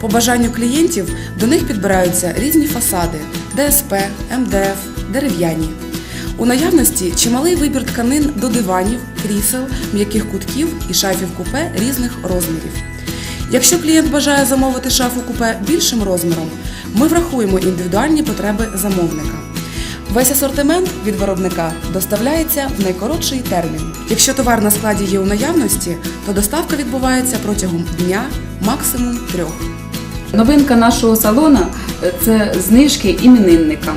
По бажанню клієнтів до них підбираються різні фасади ДСП, МДФ, дерев'яні. У наявності чималий вибір тканин до диванів, крісел, м'яких кутків і шафів купе різних розмірів. Якщо клієнт бажає замовити шафу купе більшим розміром, ми врахуємо індивідуальні потреби замовника. Весь асортимент від виробника доставляється в найкоротший термін. Якщо товар на складі є у наявності, то доставка відбувається протягом дня, максимум трьох. Новинка нашого салона е, це знижки іменинникам.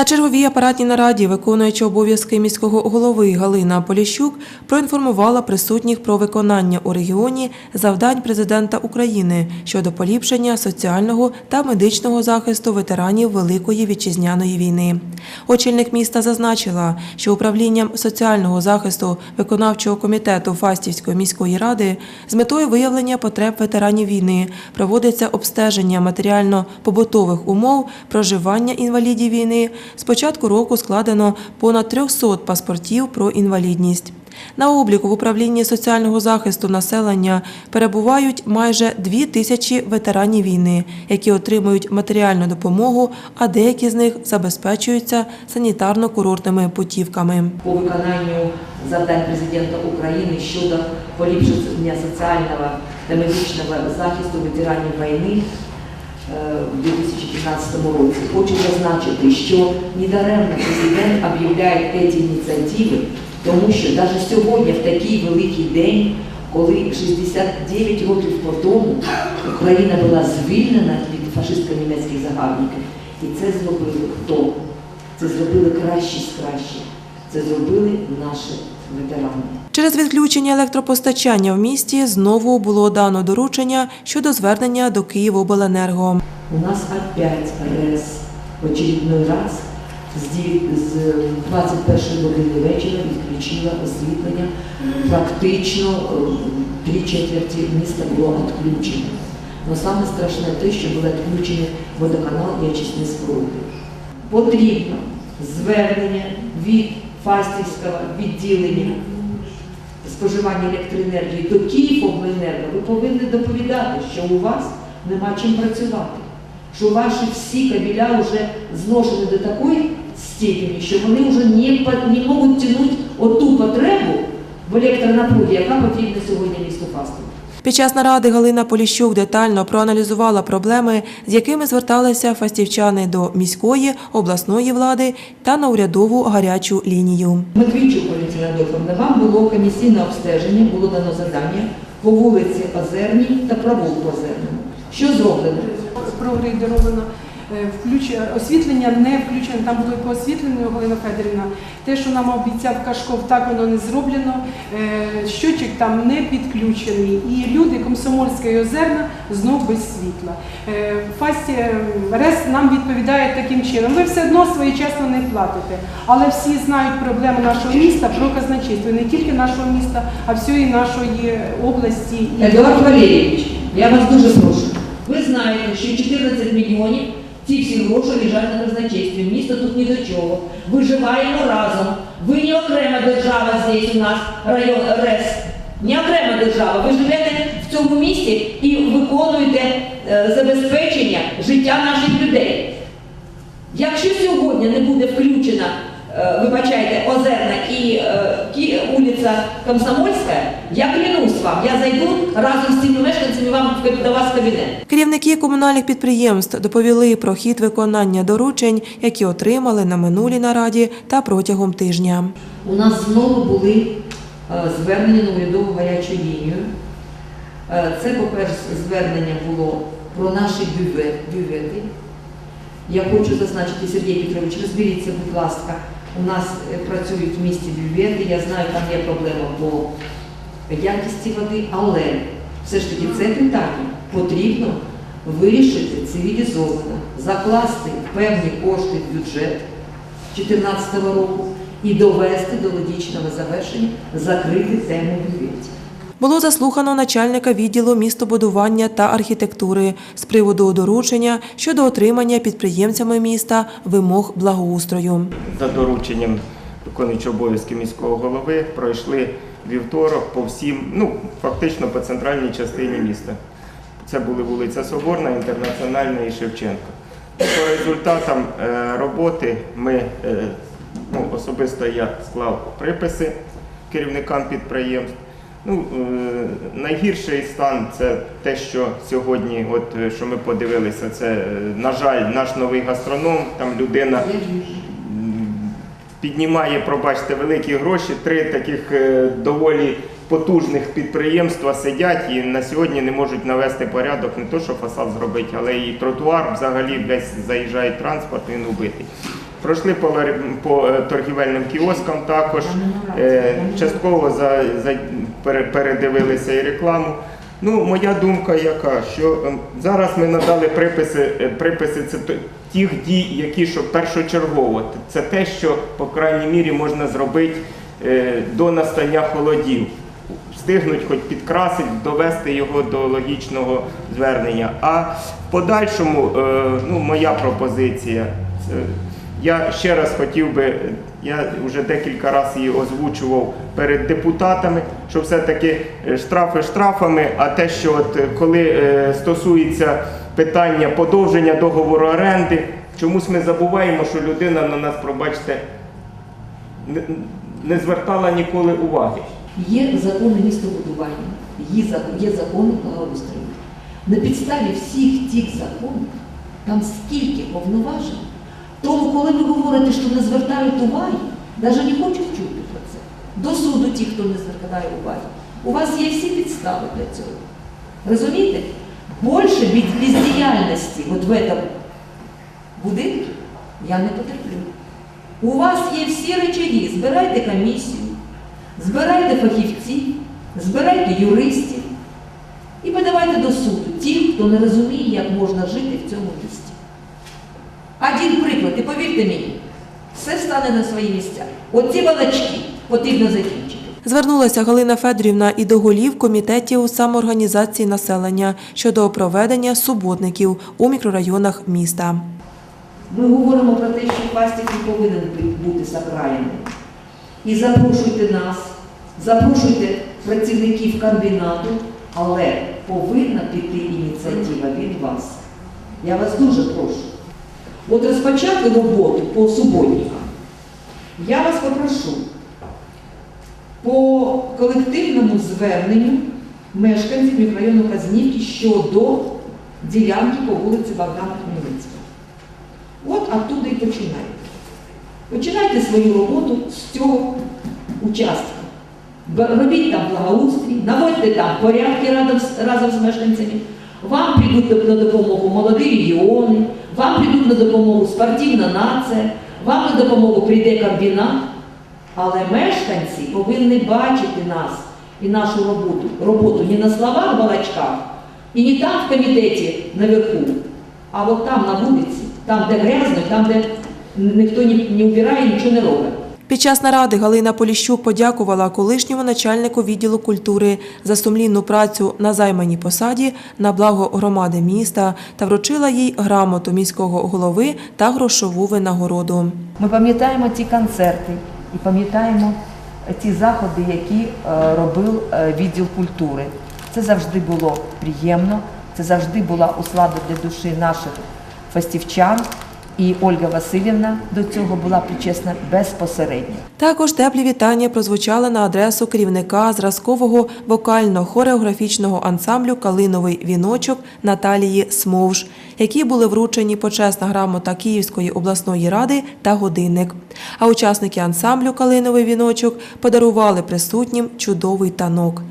На черговій апаратній нараді, виконуючи обов'язки міського голови Галина Поліщук, проінформувала присутніх про виконання у регіоні завдань президента України щодо поліпшення соціального та медичного захисту ветеранів Великої вітчизняної війни. Очільник міста зазначила, що управлінням соціального захисту виконавчого комітету Фастівської міської ради з метою виявлення потреб ветеранів війни проводиться обстеження матеріально-побутових умов проживання інвалідів війни. З початку року складено понад 300 паспортів про інвалідність. На обліку в управлінні соціального захисту населення перебувають майже 2 тисячі ветеранів війни, які отримують матеріальну допомогу, а деякі з них забезпечуються санітарно-курортними путівками. по виконанню завдань президента України щодо поліпшення соціального та медичного захисту ветеранів війни е, в 2015 році. Хочу зазначити, що недаремно президент об'являє ці ініціативи, тому що навіть сьогодні, в такий великий день, коли 69 років по тому Україна була звільнена від фашистсько-німецьких загарбників, і це зробили хто? Це зробили кращі з кращих. Це зробили наші ветерани. Через відключення електропостачання в місті знову було дано доручення щодо звернення до Київобленерго. У нас опять РЕС в очередной раз з дев- з 21 години вечора відключила освітлення. Практично е, три четверті міста було відключено. Але саме страшне те, що були відключені водоканал і очисні споруди. Потрібно звернення від Фастівського відділення споживання електроенергії до Київобленерго, ви повинні доповідати, що у вас нема чим працювати, що ваші всі кабеля вже зношені до такої степені, що вони вже не, не можуть тягнути оту потребу в електронапругі, яка потрібна сьогодні місту Фастову. Під час наради Галина Поліщук детально проаналізувала проблеми, з якими зверталися фастівчани до міської, обласної влади та на урядову гарячу лінію. Медведчук Валентина Адольфовна, вам було комісійне обстеження, було дано завдання по вулиці Озерній та провулку Озерному. Що зроблено? прогрейдеровано, е, включ- освітлення не включено, там було по Галина Федорівна. Те, що нам обіцяв Кашков, так воно не зроблено. Е, Щочик там не підключений. І люди Комсомольська і Озерна знов без світла. Е, Фасті е, РЕС нам відповідає таким чином. Ви все одно своєчасно не платите. Але всі знають проблему нашого міста про казначейство. Не тільки нашого міста, а всієї нашої області. Я вас дуже прошу. Ви знаєте, що 14 мільйонів ці всі гроші лежать на казначействі. Місто тут ні до чого. Виживаємо разом. Ви не окрема держава здесь у нас, район РЕС. Не окрема держава. Ви живете в цьому місті і виконуєте е, забезпечення життя наших людей. Якщо сьогодні не буде включена вибачайте, Озерна і е, вулиця Комсомольська, я клянусь вам, я зайду разом з цими мешканцями вам до вас в кабінет. Керівники комунальних підприємств доповіли про хід виконання доручень, які отримали на минулій нараді та протягом тижня. У нас знову були е, звернення на урядову гарячу лінію. Е, Це, по-перше, звернення було про наші бювет, бювети. Я хочу зазначити, Сергій Петрович, розберіться, будь ласка. У нас е, працюють в місті бювети, я знаю, там є проблема по якісті води, але все ж таки це питання потрібно вирішити цивілізовано, закласти певні кошти в бюджет 2014 року і довести до логічного завершення, закрити тему бюветів. Було заслухано начальника відділу містобудування та архітектури з приводу доручення щодо отримання підприємцями міста вимог благоустрою. за дорученням виконуючого обов'язки міського голови пройшли вівторок по всім, ну фактично по центральній частині міста. Це були вулиця Соборна, Інтернаціональна і Шевченка. По результатам е, роботи ми е, ну, особисто я склав приписи керівникам підприємств. Ну, е, найгірший стан це те, що сьогодні, от е, що ми подивилися, це, е, на жаль, наш новий гастроном, там людина піднімає, пробачте, великі гроші. Три таких доволі потужних підприємства сидять і на сьогодні не можуть навести порядок, не то, що фасад зробити, але і тротуар взагалі весь заїжджає транспорт, він убитий. Пройшли по, по е, торгівельним кіоскам також, е, частково за, за, передивилися і рекламу. Ну, моя думка яка, що ем, зараз ми надали приписи, е, приписи це тих дій, які що першочергово. Це те, що по крайній мірі можна зробити до настання холодів. Встигнуть хоч підкрасити, довести його до логічного звернення. А в подальшому, ну, моя пропозиція. Я ще раз хотів би, я вже декілька разів її озвучував перед депутатами, що все-таки е, штрафи штрафами, а те, що от е, коли е, стосується питання подовження договору оренди, чомусь ми забуваємо, що людина на нас, пробачте, не, звертала ніколи уваги. Є закони містобудування, є, зак- є закони благоустрою. На підставі всіх тих законів, там скільки повноважень, тому коли ви говорите, що не звертають уваги, навіть не хочуть чути про це. До суду ті, хто не звертає уваги. У вас є всі підстави для цього. Розумієте? Більше від бездіяльності от в этом будинку я не потерплю. У вас є всі речові, збирайте комісію, збирайте фахівців, збирайте юристів і подавайте до суду ті, хто не розуміє, як можна жити в цьому місті. Один приклад, і повірте мені, все стане на свої місця. Оці балачки потрібно закінчити. Звернулася Галина Федорівна і до голів комітетів самоорганізації населення щодо проведення суботників у мікрорайонах міста. Ми говоримо про те, що пластик не повинен бути сакраєним. І запрошуйте нас, запрошуйте працівників комбінату, але повинна піти ініціатива від вас. Я вас дуже прошу. От розпочати роботу по суботникам. Я вас попрошу по колективному зверненню мешканців мікрорайону Казнівки щодо ділянки по вулиці Богдана Хмельницького. От оттуда і починайте. Починайте свою роботу з цього участка. Робіть там благоустрій, наводьте там порядки разом з, мешканцями. Вам прийдуть на допомогу молоді регіони, вам прийдуть на допомогу спортивна нація, вам на допомогу прийде комбінат. Але мешканці повинні бачити нас і нашу роботу. Роботу не на словах балачках, і не там в комітеті наверху, а от там на вулиці, там, де грязно, там, де ніхто не, не вбирає, нічого не робить. Під час наради Галина Поліщук подякувала колишньому начальнику відділу культури за сумлінну працю на займаній посаді на благо громади міста та вручила їй грамоту міського голови та грошову винагороду. Ми пам'ятаємо ті концерти і пам'ятаємо ті заходи, які е, робив е, відділ культури. Це завжди було приємно, це завжди була услада для душі наших фестивчан. І Ольга Васильівна до цього була причесна безпосередньо. Також теплі вітання прозвучали на адресу керівника зразкового вокально-хореографічного ансамблю Калиновий віночок Наталії Смовж, які були вручені почесна грамота Київської обласної ради та годинник. А учасники ансамблю Калиновий віночок подарували присутнім чудовий танок.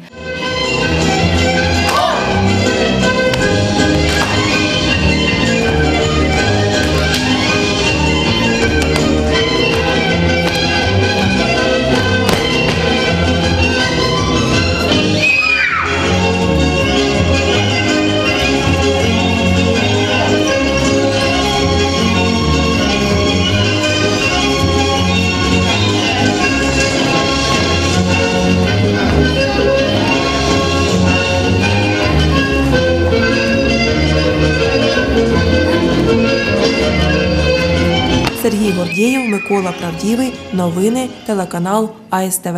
Гордєєв, Микола Правдівий. Новини телеканал АСТВ.